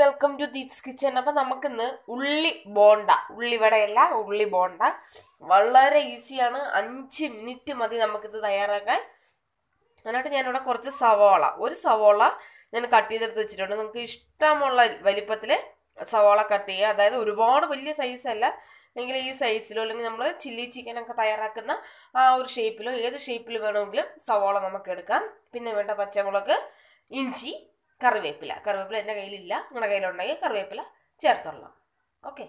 Welcome to Deep's kitchen അപ്പം നമുക്കിന്ന് ഉള്ളി ബോണ്ട ഉള്ളിവടയല്ല ഉള്ളി ബോണ്ട. വളരെ ഈസിയാണ് അഞ്ച് മിനിറ്റ് മതി നമുക്കിത് തയ്യാറാക്കാൻ. അതിനായിട്ട് ഞാനിവിടെ കുറച്ച് സവോള ഒരു സവോള ഞാൻ കട്ട് ചെയ്തെടുത്ത് വെച്ചിട്ടുണ്ട്. നമുക്ക് ഇഷ്ടമുള്ള വലിപ്പത്തിൽ സവോള കട്ട് ചെയ്യുക. അതായത് ഒരുപാട് വലിയ സൈസല്ല എങ്കിൽ ഈ സൈസിലോ അല്ലെങ്കിൽ നമ്മൾ ചില്ലി ചിക്കനൊക്കെ തയ്യാറാക്കുന്ന ആ ഒരു ഷേപ്പിലോ ഏത് ഷേപ്പിൽ വേണമെങ്കിലും സവോള നമുക്ക് എടുക്കാം. പിന്നെ വേണ്ട പച്ചമുളക് ഇഞ്ചി കറിവേപ്പില. കറിവേപ്പില എന്റെ കയ്യിലില്ല. നിങ്ങളുടെ കയ്യിലുണ്ടെങ്കിൽ കറിവേപ്പില ചേർത്തോളാം ഓക്കെ.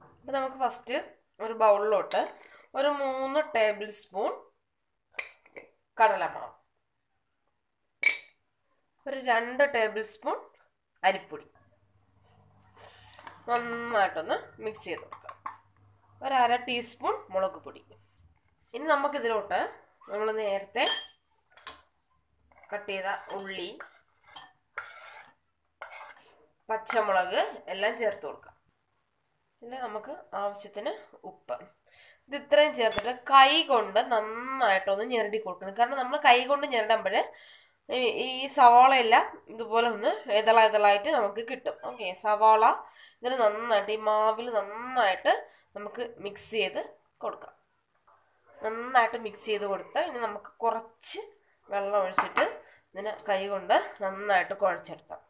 അപ്പോൾ നമുക്ക് ഫസ്റ്റ് ഒരു ബൗളിലോട്ട് ഒരു മൂന്ന് ടേബിൾ സ്പൂൺ കടലമാവ്. ഒരു രണ്ട് ടേബിൾ സ്പൂൺ അരിപ്പൊടി. നന്നായിട്ടൊന്ന് മിക്സ് ചെയ്ത് കൊടുക്കാം. ഒരു അര ടീസ്പൂൺ മുളക് പൊടി. ഇനി നമുക്കിതിലോട്ട് നമ്മൾ നേരത്തെ കട്ട് ചെയ്ത ഉള്ളി പച്ചമുളക് എല്ലാം ചേർത്ത് കൊടുക്കാം. പിന്നെ നമുക്ക് ആവശ്യത്തിന് ഉപ്പ്. ഇത് ഇത്രയും ചേർത്തിട്ട് കൈ കൊണ്ട് നന്നായിട്ടൊന്ന് ഞെരടി കൊടുക്കണം. കാരണം നമ്മൾ കൈ കൊണ്ട് ഞെരടുമ്പോൾ ഈ സവാളയെല്ലാം ഇതുപോലെ ഒന്ന് ഇതള ഇതളായിട്ട് നമുക്ക് കിട്ടും. ഓക്കെ സവാള ഇതിന് നന്നായിട്ട് ഈ മാവിൽ നന്നായിട്ട് നമുക്ക് മിക്സ് ചെയ്ത് കൊടുക്കാം. നന്നായിട്ട് മിക്സ് ചെയ്ത് കൊടുത്ത് ഇനി നമുക്ക് കുറച്ച് വെള്ളം ഒഴിച്ചിട്ട് ഇതിനെ കൈ കൊണ്ട് നന്നായിട്ട് കുഴച്ചെടുക്കാം.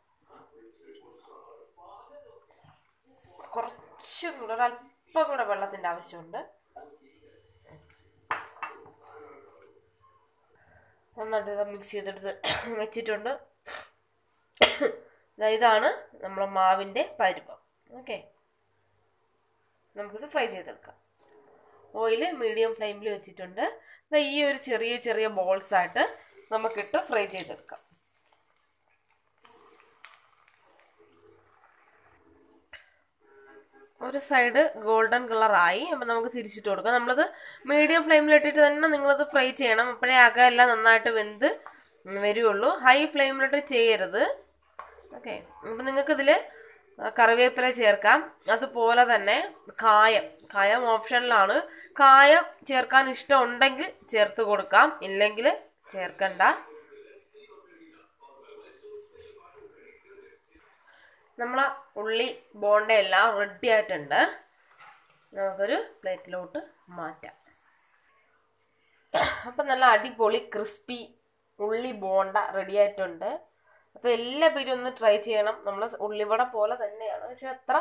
കുറച്ചും കൂടെ ഒരല്പം കൂടെ വെള്ളത്തിന്റെ ആവശ്യമുണ്ട്. നന്നായിട്ട് മിക്സ് ചെയ്തെടുത്ത് വെച്ചിട്ടുണ്ട്. ഇതാണ് നമ്മളെ മാവിന്റെ പരുവം ഓക്കെ നമുക്കിത് ഫ്രൈ ചെയ്തെടുക്കാം. ഓയിൽ മീഡിയം ഫ്ലെയിമിൽ വെച്ചിട്ടുണ്ട്. ഈ ഒരു ചെറിയ ചെറിയ ബോൾസായിട്ട് നമുക്കിട്ട് ഫ്രൈ ചെയ്തെടുക്കാം. ഒരു സൈഡ് ഗോൾഡൻ കളറായി അപ്പം നമുക്ക് തിരിച്ചിട്ട് കൊടുക്കാം. നമ്മളത് മീഡിയം ഫ്ലെയിമിലിട്ടിട്ട് തന്നെ നിങ്ങളത് ഫ്രൈ ചെയ്യണം. അപ്പോഴേ അകമെല്ലാം നന്നായിട്ട് വെന്ത് വരുള്ളൂ. ഹൈ ഫ്ലെയിമിലിട്ട് ചെയ്യരുത്. ഓക്കെ അപ്പം നിങ്ങൾക്കിതിൽ കറിവേപ്പില ചേർക്കാം. അതുപോലെ തന്നെ കായം. കായം ഓപ്ഷനിലാണ് കായം ചേർക്കാൻ ഇഷ്ടമുണ്ടെങ്കിൽ ചേർത്ത് കൊടുക്കാം. ഇല്ലെങ്കിൽ ചേർക്കണ്ട. നമ്മളെ ഉള്ളി ബോണ്ട എല്ലാം റെഡി ആയിട്ടുണ്ട്. നമുക്കൊരു പ്ലേറ്റിലോട്ട് മാറ്റാം. അപ്പം നല്ല അടിപൊളി ക്രിസ്പി ഉള്ളി ബോണ്ട റെഡി ആയിട്ടുണ്ട്. അപ്പോൾ എല്ലാ പേരും ഒന്ന് ട്രൈ ചെയ്യണം. നമ്മൾ ഉള്ളിവട പോലെ തന്നെയാണ്. പക്ഷെ അത്ര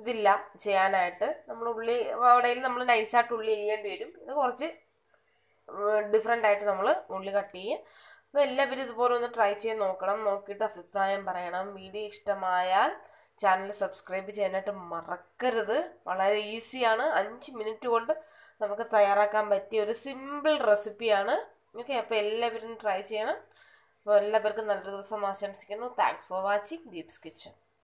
ഇതില്ല ചെയ്യാനായിട്ട്. നമ്മൾ ഉള്ളി വടയിൽ നമ്മൾ നൈസായിട്ട് ഉള്ളി ചെയ്യേണ്ടി വരും. ഇത് കുറച്ച് ഡിഫറെന്റ് ആയിട്ട് നമ്മൾ ഉള്ളി കട്ട് ചെയ്യും. അപ്പോൾ എല്ലാവരും ഇതുപോലെ ഒന്ന് ട്രൈ ചെയ്ത് നോക്കണം. നോക്കിയിട്ട് അഭിപ്രായം പറയണം. വീഡിയോ ഇഷ്ടമായാൽ ചാനൽ സബ്സ്ക്രൈബ് ചെയ്യാനായിട്ട് മറക്കരുത്. വളരെ ഈസിയാണ് അഞ്ച് മിനിറ്റ് കൊണ്ട് നമുക്ക് തയ്യാറാക്കാൻ പറ്റിയ ഒരു സിമ്പിൾ റെസിപ്പിയാണ് ഓക്കെ അപ്പോൾ എല്ലാവരും ട്രൈ ചെയ്യണം. അപ്പോൾ എല്ലാവർക്കും നല്ലൊരു ദിവസം ആശംസിക്കുന്നു. Thanks for watching Deep's kitchen